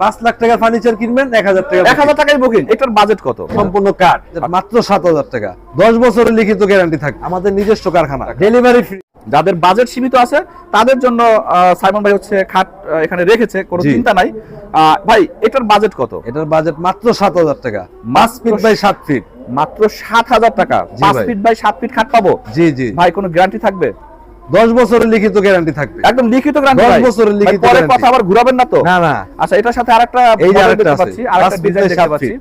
পাঁচ লাখ টাকার ফার্নিচার কিনবেন এক হাজার টাকা এক হাজার টাকায় বুকিং। এটার বাজেট কত? সম্পূর্ণ কাঠ মাত্র সাত হাজার টাকা। দশ বছরের লিখিত গ্যারান্টি থাকবে। আমাদের নিজস্ব কারখানা। ডেলিভারি ফ্রি যাদের বাজেট সীমিত আছে তাদের জন্য সাইমন ভাই হচ্ছে খাট এখানে রেখেছে কোনো চিন্তা নাই। ভাই এটার বাজেট কত? এটার বাজেট মাত্র সাত হাজার টাকা। পাঁচ ফিট বাই সাত ফিট মাত্র সাত হাজার টাকা। পাঁচ ফিট বাই সাত ফিট খাট পাবো? জি জি। ভাই কোনো গ্যারান্টি থাকবে? দশ বছরের লিখিত গ্যারান্টি থাকবে একদম লিখিত গ্যারান্টি দশ। বছরের লিখিত পরে কথা আবার ঘুরাবেন না তো না না আচ্ছা এটার সাথে আরেকটা এই যে আরেকটা আছে। আরেকটা ডিজাইন দেখতে পাচ্ছি ফিট।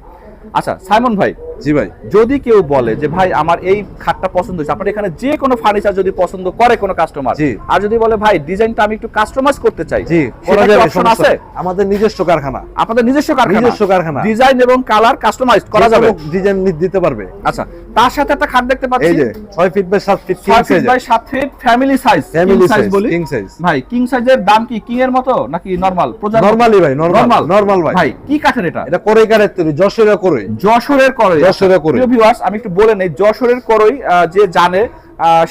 আচ্ছা সাইমন ভাই জি ভাই। যদি কেউ বলে যে ভাই আমার এই খাটটা পছন্দ হয়েছে আপনার এখানে যে কোনো ফার্নিচার যদি পছন্দ করে কোনো কাস্টমার জি। আর যদি বলে ভাই ডিজাইনটা আমি একটু কাস্টমাইজ করতে চাই জি করা কি অপশন আছে? আমাদের নিজস্ব কারখানা। আপনাদের নিজস্ব কারখানা। নিজস্ব কারখানা। ডিজাইন এবং কালার কাস্টমাইজ করা যাবে। ডিজাইন দিতে পারবে। আচ্ছা তার সাথে একটা খাট দেখতে পাচ্ছি। এই যে ছয় ফিট বাই সাত ফিট ছয় ফিট বাই সাত feet family size family size size বলি। কিং সাইজ ভাই কিং সাইজের দাম কি কিং এর মতো নাকি নরমাল নরমালি ভাই নরমাল নরমাল ভাই। ভাই কি কাঠের এটা? এটা করে কারের তৈরি যশোরে করে যশোরের করই। যশোরের করই। ভিউয়ার্স আমি একটু বলে নেই যশোরের করই যে জানে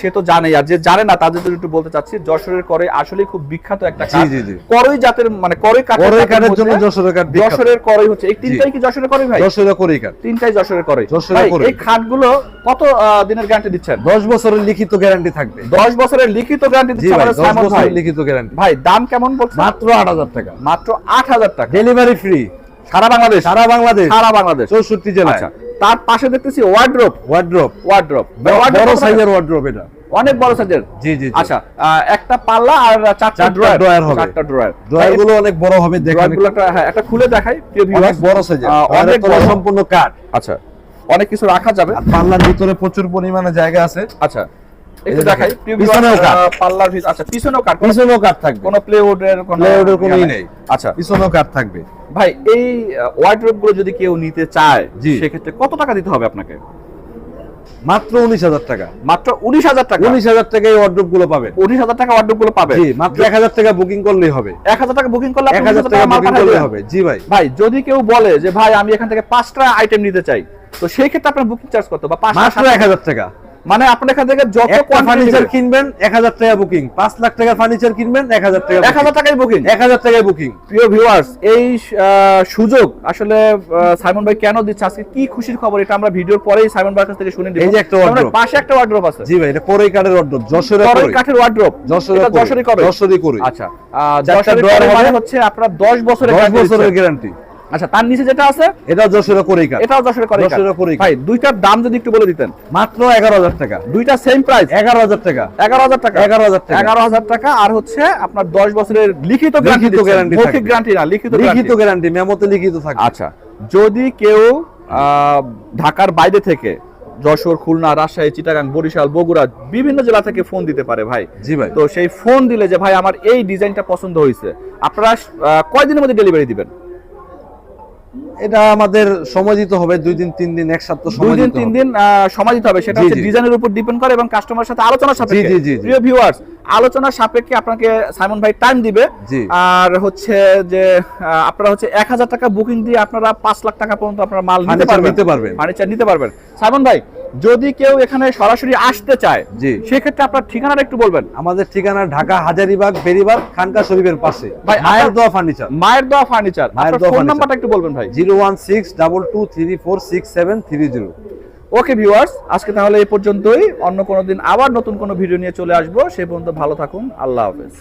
সে তো জানে আর যে জানে না তাদের জন্য একটু বলতে চাচ্ছি যশোরের করই আসলে খুব বিখ্যাত একটা জি, কাঠ। জি, জি। করই জাতের মানে করই কাঠের করই কাঠের জন্য যশোরের কাঠ। যশোরের করই হচ্ছে। এই তিনটাই কি যশোরের করই ভাই? যশোরে করে কাঠ। তিনটাই যশোরের করই। যশোরের এই খাটগুলো কত দিনের গ্যারান্টি দিচ্ছেন? দশ বছরের লিখিত গ্যারান্টি থাকবে। দশ বছরের লিখিত গ্যারান্টি দিচ্ছে আমাদের সাইমন ভাই। লিখিত গ্যারান্টি ভাই দাম কেমন বলছে মাত্র আট হাজার টাকা। মাত্র আট হাজার টাকা। ডেলিভারি ফ্রি সারা বাংলাদেশ? সারা বাংলাদেশ। সারা বাংলাদেশ। চৌষট্টি জেলায়। আচ্ছা তার পাশে দেখতেছি ওয়ার্ড্রোপ ওয়ার্ড্রপ ওয়ার্ড্রোপ বড় সাইজের ওয়ার্ড্রপ এটা। অনেক বড় সাইজের জি জি আচ্ছা একটা পাল্লা আর চারটা চারটা ড্রয়ার হবে। চারটা ড্রয়ার ড্রয়ারগুলো অনেক বড় হবে দেখেনগুলো একটা হ্যাঁ একটা খুলে দেখাই প্রিয় অনেক বড় সাইজের অনেক বড়। সম্পূর্ণ কাঠ আচ্ছা অনেক কিছু রাখা যাবে। পাল্লার ভিতরে প্রচুর পরিমাণে জায়গা আছে। আচ্ছা একটু দেখাই পাল্লার ভিতর আচ্ছা পিছনেও কাট পিছনেও কাঠ থাকবে। কোনো প্লেউডের কোনো এর কোনো ইয়ে নাই। আচ্ছা। পিছনেও কাঠ থাকবে। ভাই এই গুলো যদি কেউ নিতে চায় সেক্ষেত্রে কত টাকা দিতে হবে আপনাকে? মাত্র উনিশ হাজার টাকা। মাত্র উনিশ হাজার টাকা? উনিশ হাজার টাকা এই ওয়ার্ড্রপগুলো পাবেন। উনিশ হাজার টাকা ওয়ার্ড্রোপগুলো পাবে জি মাত্র এক হাজার টাকা বুকিং করলেই হবে। এক হাজার টাকা বুকিং করলে এক হাজার টাকা বুকিং করলে হবে। জি ভাই। ভাই যদি কেউ বলে যে ভাই আমি এখান থেকে পাঁচটা আইটেম নিতে চাই তো সেই ক্ষেত্রে আপনার বুকিং চার্জ কত? বা পাঁচটা মাত্র? এক হাজার টাকা। মানে আপনার এখান থেকে যত ফার্নিচার কিনবেন এক হাজার টাকা বুকিং পাঁচ লাখ টাকার ফার্নিচার কিনবেন এক হাজার টাকা এক হাজার টাকায় বুকিং এক হাজার টাকায় বুকিং প্রিয় ভিউয়ার্স এই সুযোগ আসলে সাইমন ভাই কেন দিচ্ছে? আজকে কি খুশির খবর? এটা আমরা ভিডিওর পরেই সাইমন ভাইয়ের কাছ থেকে শুনে এই যে একটা সাইমন ভাই, পাশে একটা ওয়ার্ড্রোপ আছে। জি ভাই এটা কোরই কাঠের ওয়ার্ডরোব যশোরে করই কোরই কাঠের ওয়ার্ড্রোপ যশোরে এটা কোরই। যশোরই করে। যশোরই কোরই। আচ্ছা drawer করে মানে। হচ্ছে আপনারা 10 বছরের দশ guarantee বছরের গ্যারান্টি আচ্ছা তার নিচে যেটা আছে এটা যশোরে কোরই কাঠ। এটাও যশোরের করে যশোরের করেই ভাই দুইটার দাম যদি একটু বলে দিতেন। মাত্র এগারো হাজার টাকা। দুইটা সেম প্রাইস এগারো হাজার টাকা। এগারো হাজার টাকা। এগারো হাজার টাকা। এগারো হাজার টাকা আর হচ্ছে আপনার দশ বছরের লিখিত গ্যারান্টি লিখিত guarantee মৌখিক। গ্যারান্টি না লিখিত লিখিত। গ্যারান্টি মেমোতে লিখিত থাকবে। আচ্ছা যদি কেউ আহ, ঢাকার বাইরে থেকে যশোর খুলনা রাজশাহী চিটাগাং বরিশাল বগুড়া বিভিন্ন জেলা থেকে ফোন দিতে পারে ভাই। জি ভাই। তো সেই ফোন দিলে যে ভাই আমার এই ডিজাইনটা পছন্দ হয়েছে। আপনারা কয়দিনের মধ্যে ডেলিভারি দিবেন? এটা আমাদের সময় দিতে হবে দুই দিন তিন দিন এক সপ্তাহ দুই সময় দিন তিন দিন সমাজিত সময় দিতে হবে। সেটা হচ্ছে ডিজাইনের উপর ডিপেন্ড করে এবং কাস্টমার সাথে আলোচনা সাপেক্ষে। জি, জি, জি। প্রিয় ভিউয়ার্স আলোচনা সাপেক্ষে আপনাকে সাইমন ভাই টাইম দিবে। আর হচ্ছে যে আপনারা হচ্ছে এক হাজার টাকা বুকিং দিয়ে আপনারা পাঁচ লাখ টাকা পর্যন্ত আপনারা মাল নিতে Furniture পারবেন। নিতে পারবেন। ফার্নিচার নিতে পারবেন। সাইমন ভাই যদি কেউ এখানে সরাসরি আসতে চায় জি। সেক্ষেত্রে আপনার ঠিকানাটা একটু বলবেন। আমাদের ঠিকানা ঢাকা হাজারিবাগ বেরিবাগ খানকা শরীফের পাশে। ভাই, মায়ের দোয়া ফার্নিচার। মায়ের দেওয়া ফার্নিচার। মায়ের দোয়া ফোন নাম্বারটা একটু বলবেন ভাই। Zero one six double two three four six seven three zero. Okay viewers আজকে তাহলে এই পর্যন্তই। অন্য কোনো দিন আবার নতুন কোনো ভিডিও নিয়ে চলে আসব। সে পর্যন্ত ভালো থাকুন। আল্লাহ হাফেজ।